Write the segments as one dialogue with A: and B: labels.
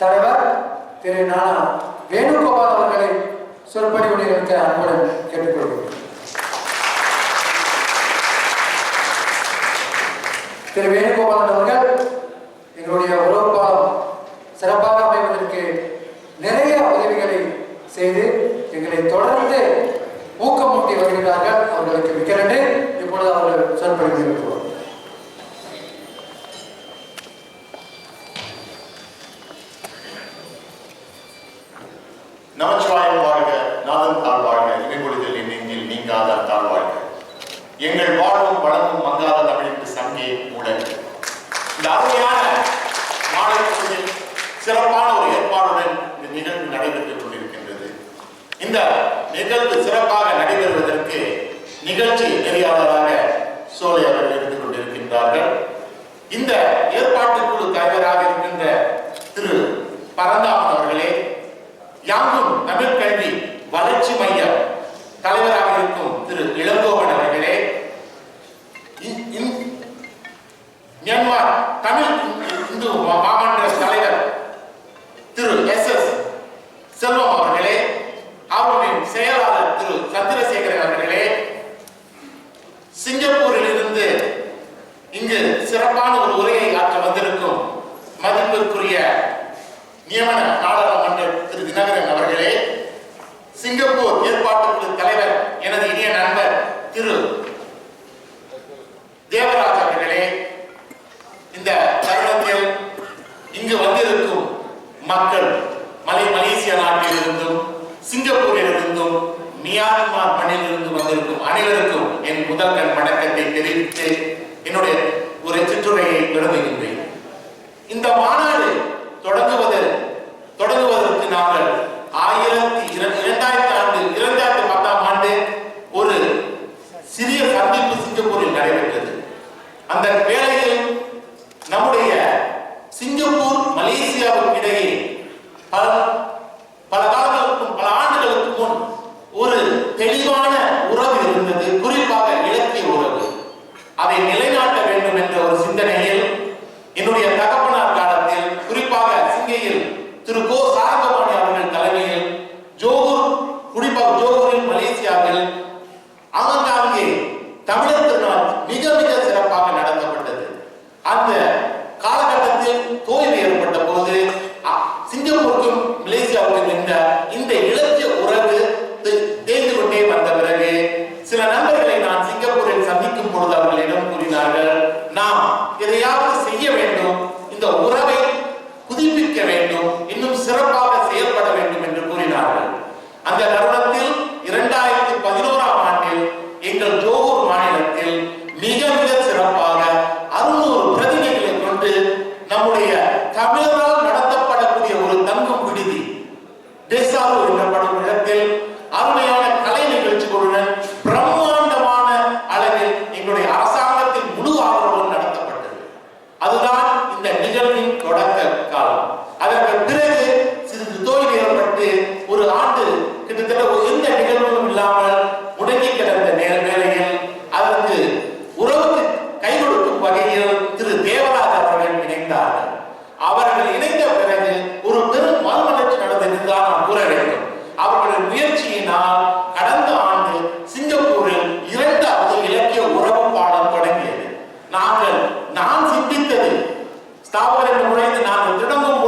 A: தலைவர் திரு நானா வேணுகோபால் அவர்களை சொற்படி ஒளியிருக்க அன்புடன் கேட்டுக்கொள்கிறேன் திரு வேணுகோபாலன் அவர்கள் எங்களுடைய உறவு சிறப்பாக அமைவதற்கு நிறைய உதவிகளை செய்து எங்களை தொடர்ந்து ஊக்கமூட்டி வருகிறார்கள். அவர்களுக்கு மிக நன்றி. இப்பொழுது அவர்கள் சொற்படுத்தியிருக்கிறார்
B: ஆழமும் வளமும் மங்காத தமிழுக்கு சங்கே மூலன் இந்த அருமையான சிறப்பான ஒரு ஏற்பாடுடன் இந்த நிகழ்வு நடைபெற்றுக் கொண்டிருக்கின்றது. இந்த நிகழ்வு சிறப்பாக நடைபெறுவதற்கு நிகழ்ச்சி நெறியாளராக சோலை அவர்கள் இருந்து கொண்டிருக்கின்றார்கள். இந்த ஏற்பாட்டு குழு தலைவராக இருக்கின்ற திரு பரந்தாமன் அவர்களே யாங்கும் தமிழ் அன்புக்குரிய நியமன நாடாளுமன்றத்திற்கு தினகரன் அவர்களே சிங்கப்பூர் ஏற்பாட்டுக்கு தலைவர் எனது இனிய நண்பர் திரு தேவராஜ் அவர்களே இந்த தருணத்தில் இங்கு வந்திருக்கும் மக்கள் மலை மலேசிய நாட்டிலிருந்தும் சிங்கப்பூரிலிருந்தும் மியான்மார் மண்ணிலிருந்து வந்திருக்கும் அனைவருக்கும் என் முதல் கண் வணக்கத்தை தெரிவித்து என்னுடைய ஒரு சிற்றுரையை தொடங்குகின்றேன். இந்த மாநாடு தொடங்குவது தொடங்குவதற்கு நாங்கள் ஆயிரத்தி இரண்டாயிரத்தி ஆண்டு இரண்டாயிரத்தி பத்தாம் ஆண்டு ஒரு சிறிய சந்திப்பு சிங்கப்பூரில் நடைபெற்றது. அந்த வேளையில் நம்முடைய சிங்கப்பூர் மலேசியாவுக்கு இடையே பல பல காலங்களுக்கும் பல ஆண்டுகளுக்கு முன் ஒரு தெளிவான உறவு இருந்தது. தாவரம் நுழைந்து நான் ஒன்றிடமும்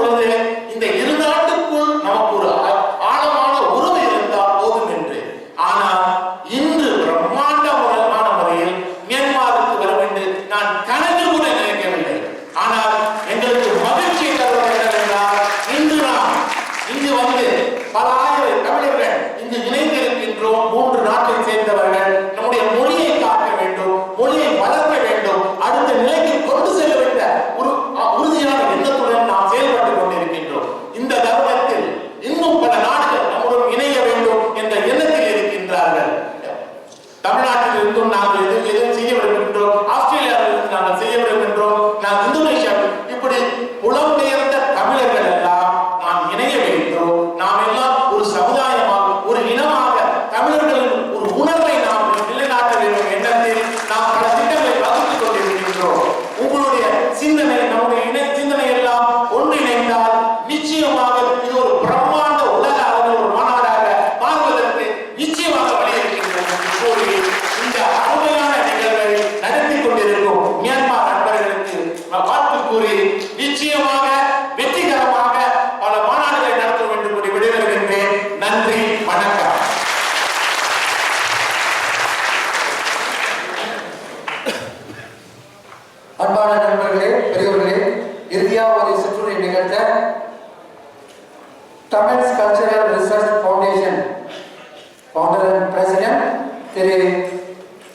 A: Thiru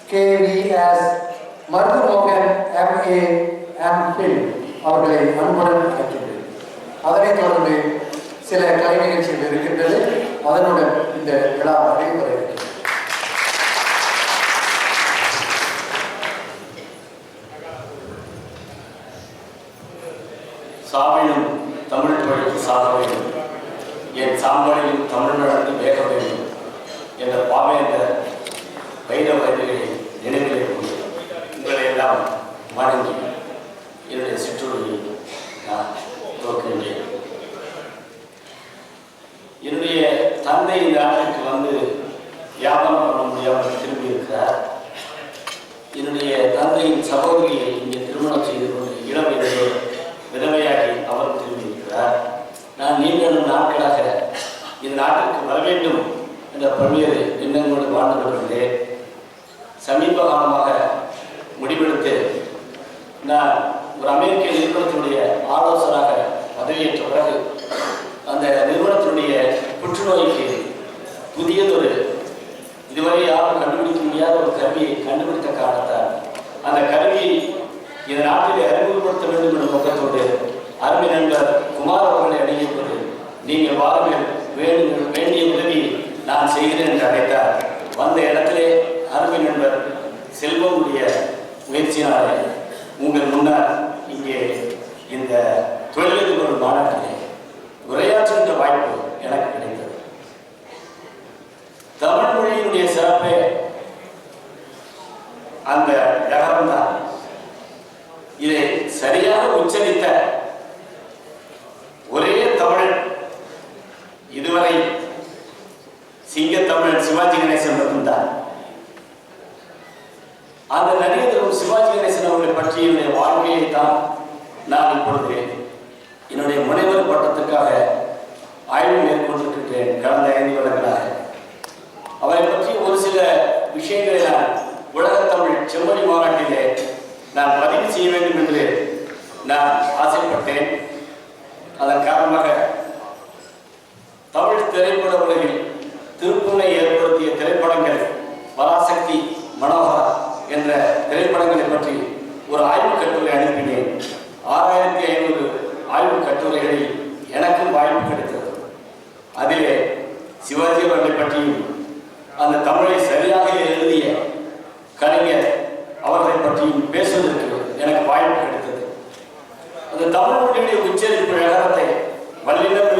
A: K V S Marudhu மோகன் எம்ஏ எம்பில் அவர்களை அன்புடன் அழைக்கின்றேன். அதனைத் தொடர்ந்து சில கலை நிகழ்ச்சிகள் இருக்கின்றது. அதனுடன் இந்த விழா நடைபெற இருக்கிறது
C: தமிழ் படித்து சாக வேண்டும் என் சாம்பலையும் தமிழ் நடந்து வேக வேண்டும் என்ற பாவேந்தர் வைர வயதுகளை நினைவிலே கொண்டு உங்களை எல்லாம் வணங்கி என்னுடைய சிற்றுரையை நான் துவக்குகின்றேன். என்னுடைய தந்தை இந்த ஆண்டுக்கு வந்து வியாபாரம் பண்ண முடியாமல் திரும்பி இருக்கிறார் என்னுடைய தந்தையின் சகோதரியை இங்கே திருமணம் செய்து கொண்டு இளம் வயதிலே விதவையாகி அவர் திரும்பியிருக்கிறார். நான் நீண்ட நாட்களாக இந்த நாட்டிற்கு வர வேண்டும் என்ற பல்வேறு எண்ணங்களோடு வாழ்ந்து கொண்டிருந்தேன். சமீப காலமாக முடிவெடுத்து நான் ஒரு அமெரிக்க நிறுவனத்தினுடைய ஆலோசகராக பதவியேற்ற பிறகு அந்த நிறுவனத்தினுடைய புற்றுநோய்க்கு புதியதொரு இதுவரை யாரும் கண்டுபிடிக்க முடியாத ஒரு கருவியை கண்டுபிடித்த காரணத்தால் அந்த கருவியை இந்த நாட்டிலே அறிமுகப்படுத்த வேண்டும் என்ற நோக்கத்தோடு அருமை நண்பர் குமார் அவர்களை அணுகியபோது நீங்கள் வாருங்கள் வேண்டும் வேண்டிய உதவி நான் செய்கிறேன் என்று அழைத்தார். வந்த இடத்திலே அருமை நண்பர் செல்வமுடைய முயற்சியினாலே உங்கள் முன்னால் இங்கே இந்த தொழிலதிபர் மாநாட்டிலே உரையாற்றுகின்ற வாய்ப்பு எனக்கு கிடைத்தது. தமிழ் மொழியினுடைய சிறப்பே அந்த யகரம் தான் இதை சரியாக உச்சரித்த ஒரே தமிழன் இதுவரை சிங்கத்தமிழன் சிவாஜி கணேசன் மட்டும்தான் அந்த நடிகர் சிவாஜி கணேசன் அவர்களை பற்றிய என்னுடைய வாழ்க்கையை தான் நான் இப்பொழுது என்னுடைய முனைவர் பட்டத்துக்காக ஆய்வு மேற்கொண்டிருக்கின்றேன் கடந்த ஐந்து வருடங்களாக. அவரை பற்றி ஒரு சில விஷயங்களை நான் உலகத்தமிழ் செம்மொழி மாநாட்டிலே நான் பதிவு செய்ய வேண்டும் என்று நான் ஆசைப்பட்டேன். அதன் காரணமாக தமிழ் திரைப்பட உலகில் திருப்புனை ஏற்படுத்திய திரைப்படங்கள் பராசக்தி மனோகரா என்ற திரைப்படங்களை பற்றி ஒரு ஆய்வுக் கட்டுரை அனுப்பினேன். ஆறாயிரத்தி ஐநூறு ஆய்வு கட்டுரைகளில் எனக்கும் வாய்ப்பு கிடைத்தது. அதிலே சிவாஜி அவர்களை பற்றியும் அந்த தமிழை சரியாக எழுதிய கலைஞர் அவர்களை பற்றியும் பேசுவதற்கு எனக்கு வாய்ப்பு கிடைத்தது. அந்த தமிழ் மொழியுடைய உச்சரிப்பு நகரத்தை வல்லினர்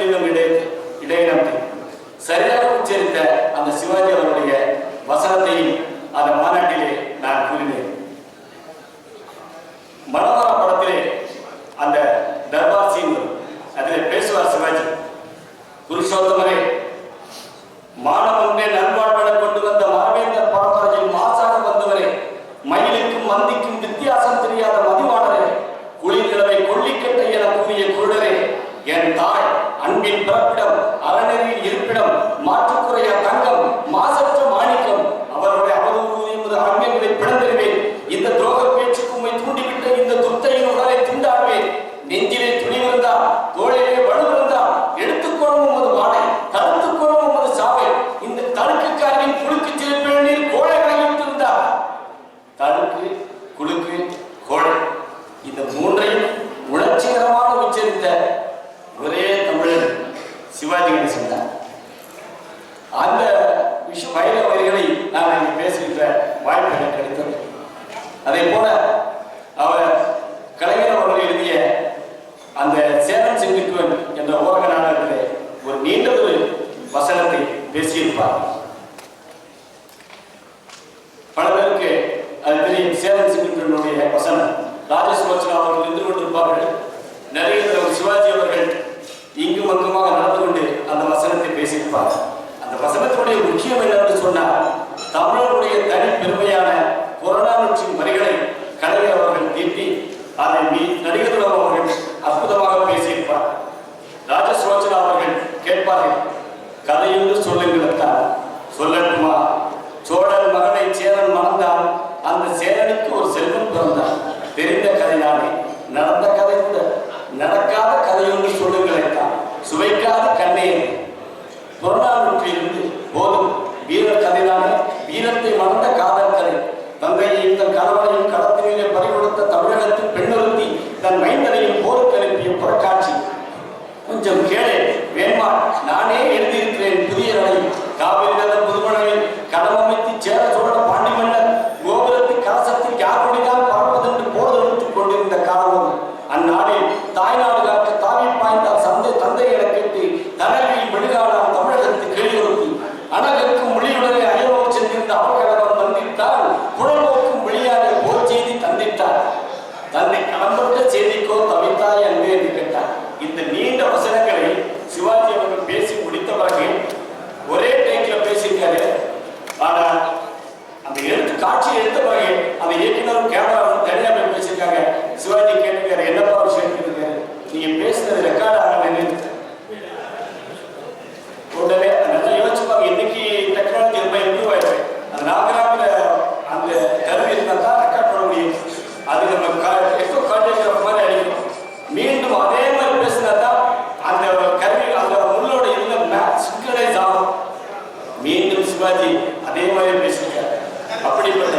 C: மந்திக்கும் வித்தியாசம் தெரியாத அந்த சேரன் செங்குட்டுவன் என்ற ஊரக நாடகத்திலே ஒரு நீண்டதொரு வசனத்தை பேசியிருப்பார். பல பேருக்கு அது தெரியும் சேரன் செங்குட்டுவனுடைய வசனம். ராஜசுமச்சனா அவர்கள் நின்று கொண்டிருப்பார்கள். நிறைய சிவாஜி அவர்கள் இங்கும் அங்குமாக நடந்து கொண்டு அந்த வசனத்தை பேசியிருப்பார். அந்த வசனத்தினுடைய முக்கியம் என்னவென்று சொன்னால் தமிழருடைய தனி பெருமையான இருந்து போதும். வீர கதிரான வீரத்தை மறந்த காதற்கரை தந்தையையும் தன் கணவனையும் கடத்திலே பறிகொடுத்த தமிழகத்தின் பெண்ணொருத்தி தன் மைந்தனையும் போருக்கு அனுப்பிய புறக்காட்சி. கொஞ்சம் கேளு வேண்மா நானே எழுதியிருக்கிறேன் புதிய நடை. காவிரி நகர் புதுமணையில் கடலமைத்து சேர சோழ பாண்டி மன்னர் கோபுரத்து கலசத்தில் யார் கொடிதான் பறப்பதென்று போர் கொண்டிருந்த காலம் அந்நாளில் தாய்நாடு ஆட்சி எடுத்த பிறகு அந்த இயக்குனரும் கேமராவும் தனியாக போய் பேசியிருக்காங்க சிவாஜி கேட்டு கேட்டுக்காரு என்னப்பா விஷயம் கேட்டுக்காரு நீங்க பேசுனது ரெக்கார்ட் ஆகலன்னு உடனே நல்லா யோசிச்சுப்பாங்க இன்னைக்கு டெக்னாலஜி ரொம்ப இம்ப்ரூவ் ஆயிடுச்சு. அந்த நாகராமில் அந்த கருவி இருந்தால் தான் ரெக்கார்ட் பண்ண முடியும். அது நம்ம எப்போ கார்டியோகிராஃப் மாதிரி அடிக்கணும் மீண்டும் அதே மாதிரி பேசினா தான் அந்த கருவி அந்த உள்ளோட இருந்த சிங்கனைஸ் ஆகும். மீண்டும் சிவாஜி அப்படிப்பட்ட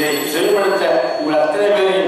C: இதை செயல்படுத்த உங்கள் அத்தனை பேரையும்